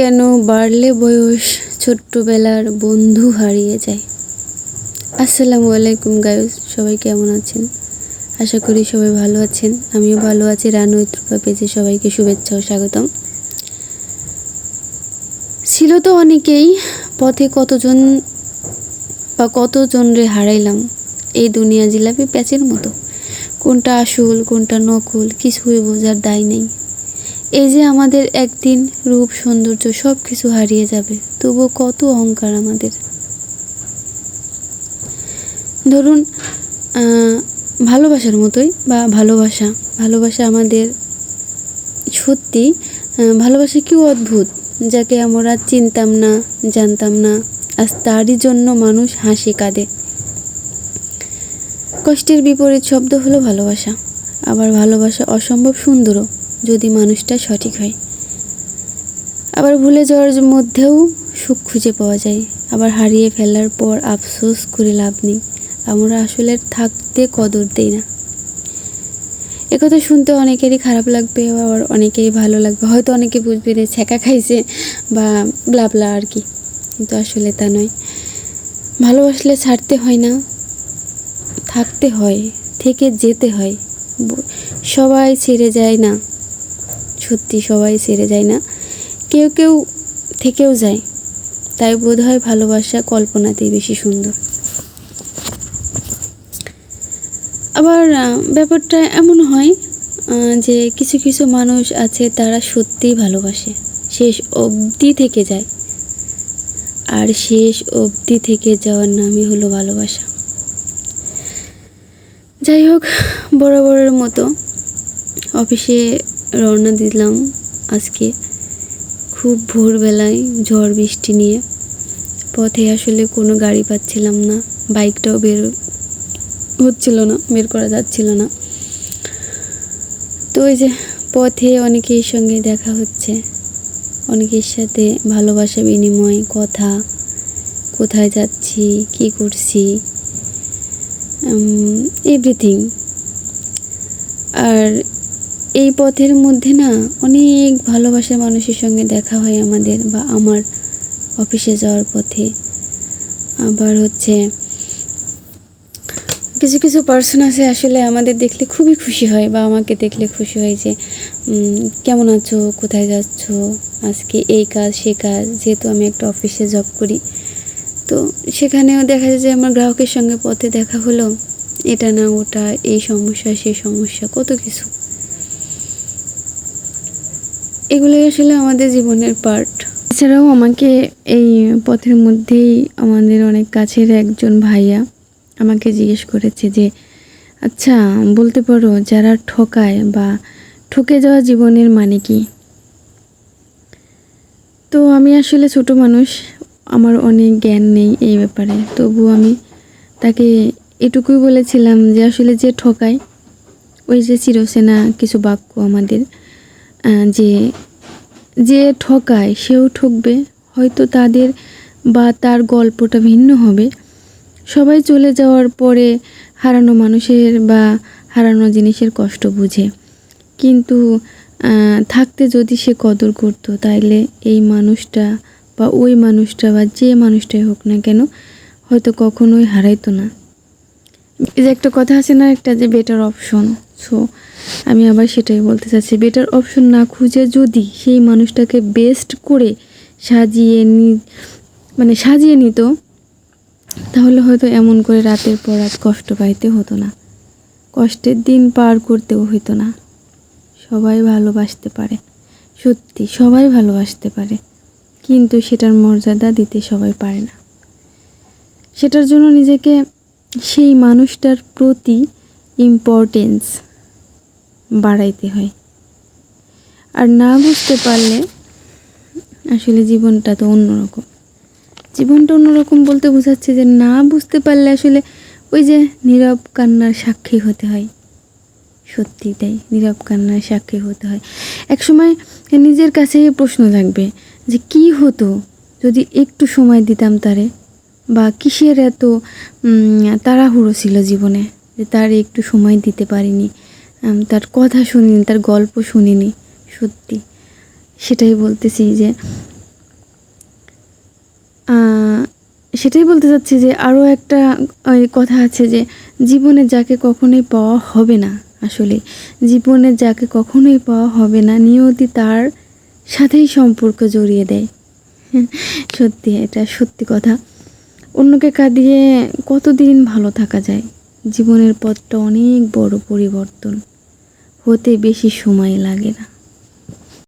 কেন বাড়লে বয়স ছোট্টবেলার বন্ধু হারিয়ে যায়? আসসালামু আলাইকুম গায়স সবাই কেমন আছেন? আশা করি সবাই ভালো আছেন। আমিও ভালো আছি, রানু ইত্রুপা পেজে সবাইকে শুভেচ্ছা ও স্বাগতম। ছিল তো অনেকেই, পথে কতজন বা কতজন রে হারাইলাম? এই দুনিয়া জিলাপি প্যাচের মতো। কোনটা আসল, কোনটা নকল, কিছুই বোঝার দায় নেই। এই যে আমাদের একদিন রূপ, সৌন্দর্য সব কিছু হারিয়ে যাবে, তবুও কত অহংকার আমাদের। ধরুন ভালোবাসার মতোই বা ভালোবাসা ভালোবাসা আমাদের সত্যি ভালোবাসা কি অদ্ভুত, যাকে আমরা চিনতাম না, জানতাম না, আজ তারই জন্য মানুষ হাসি কাঁদে। কষ্টের বিপরীত শব্দ হলো ভালোবাসা, আবার ভালোবাসা অসম্ভব সুন্দরও। যদি মানুষটা সঠিক হয়। আবার ভুলে যাওয়ার মধ্যেও সুখ খুঁজে পাওয়া যায়। আবার হারিয়ে ফেলার পর আফসোস করে লাভ নেই। আমরা আসলে থাকতে কদর দেই না। একথা শুনতে অনেকেরই খারাপ লাগবে, আবার অনেকেরই ভালো লাগবে। হয়তো অনেকে বুঝবে যে ছ্যাঁকা খাইছে বা ব্লাবলা আর কি। কিন্তু আসলে তা নয়। ভালোবাসলে ছাড়তে হয় না, থাকতে হয়, থেকে যেতে হয়। সবাই ছেড়ে যায় না। সত্যি সবাই ছেড়ে যায় না। কেউ কেউ থেকেও যায়। তাই বোধ হয় ভালোবাসা কল্পনাতেই বেশি সুন্দর। আবার ব্যাপারটা এমন হয় যে কিছু কিছু মানুষ আছে তারা সত্যিই ভালোবাসে। শেষ অবধি থেকে যায়। আর শেষ অবধি থেকে যাওয়ার নামই হলো ভালোবাসা। যাই হোক, বরাবরের মতো অফিসে রওনা দিলাম আজকে খুব ভোরবেলায় ঝড় বৃষ্টি নিয়ে। পথে আসলে কোনো গাড়ি পাচ্ছিলাম না, বাইকটাও বের হচ্ছিল না, বের করা যাচ্ছিল না। তো ওই যে পথে অনেকের সঙ্গে দেখা হচ্ছে, অনেকের সাথে ভালোবাসা বিনিময়, কথা, কোথায় যাচ্ছি, কি করছি এভরিথিং আর এই পথের মধ্যে না অনেক ভালোবাসার মানুষের সঙ্গে দেখা হয় আমাদের বা আমার অফিসে যাওয়ার পথে। আবার হচ্ছে কিছু কিছু পার্সন আছে আসলে আমাদের দেখলে খুবই খুশি হয় বা আমাকে দেখলে খুশি হয় যে কেমন আছো? কোথায় যাচ্ছ? আজকে এই কাজ, সে কাজ, যেহেতু আমি একটা অফিসে জব করি। তো সেখানেও দেখা যায় যে আমার গ্রাহকের সঙ্গে পথে দেখা হলো। এটা না ওটা, এই সমস্যা সেই সমস্যা, কত কিছু। এগুলোই আসলে আমাদের জীবনের পার্ট এছাড়াও আমাকে এই পথের মধ্যেই আমাদের অনেক কাছের একজন ভাইয়া আমাকে জিজ্ঞেস করেছে যে আচ্ছা বলতে পারো যারা ঠকায় বা ঠকে যাওয়া জীবনের মানে কি? তো আমি আসলে ছোট মানুষ, আমার অনেক জ্ঞান নেই এই ব্যাপারে। তবু আমি তাকে এটুকুই বলেছিলাম যে, আসলে যে ঠকায়, ওই যে চিরসেনা কিছু বাক্য আমাদের যে যে ঠকায়, সেও ঠকবে। হয়তো তাদের বা তার গল্পটা ভিন্ন হবে। সবাই চলে যাওয়ার পরে হারানো মানুষের বা হারানো জিনিসের কষ্ট বুঝে। কিন্তু থাকতে যদি সে কদর করতো, তাইলে এই মানুষটা বা ওই মানুষটা বা যে মানুষটাই হোক না কেন, হয়তো কখনোই হারাইতো না। এই যে একটা কথা আছে না, একটা যে বেটার অপশন সো আমি আবার সেটাই বলতে চাচ্ছি বেটার অপশন না খুঁজে যদি সেই মানুষটাকে বেস্ট করে সাজিয়ে নি মানে সাজিয়ে নিত, তাহলে হয়তো এমন করে রাতের পর রাত কষ্ট পাইতে হতো না। কষ্টের দিন পার করতেও হতো না। সবাই ভালোবাসতে পারে। সত্যি, সবাই ভালোবাসতে পারে। কিন্তু সেটার মর্যাদা দিতে সবাই পারে না। সেটার জন্য নিজেকে সেই মানুষটার প্রতি ইম্পর্টেন্স বাড়াইতে হয়। আর না বুঝতে পারলে আসলে জীবনটা তো অন্যরকম। জীবনটা অন্যরকম বলতে বোঝাচ্ছে যে না বুঝতে পারলে আসলে ওই যে নীরব কান্নার সাক্ষী হতে হয়। সত্যি তাই, নীরব কান্নার সাক্ষী হতে হয়। একসময় নিজের কাছে প্রশ্ন জাগবে যে কি হতো যদি একটু সময় দিতাম তারে? বা কিসের এত তাড়াহুড়ো ছিল জীবনে যে তার একটু সময় দিতে পারিনি? তার কথা শুনিনি, তার গল্প শুনিনি, সত্যি। সেটাই বলতেছি যে সেটাই বলতে চাচ্ছি যে, আরও একটা কথা আছে যে, জীবনে যাকে কখনোই পাওয়া হবে না আসলে। জীবনে যাকে কখনোই পাওয়া হবে না, নিয়তি তার সাথেই সম্পর্ক জড়িয়ে দেয়। সত্যি, এটা সত্যি কথা। অন্যকে কাঁদিয়ে কতদিন ভালো থাকা যায়? জীবনের পথটা অনেক বড় পরিবর্তন। হতে বেশি সময় লাগে না।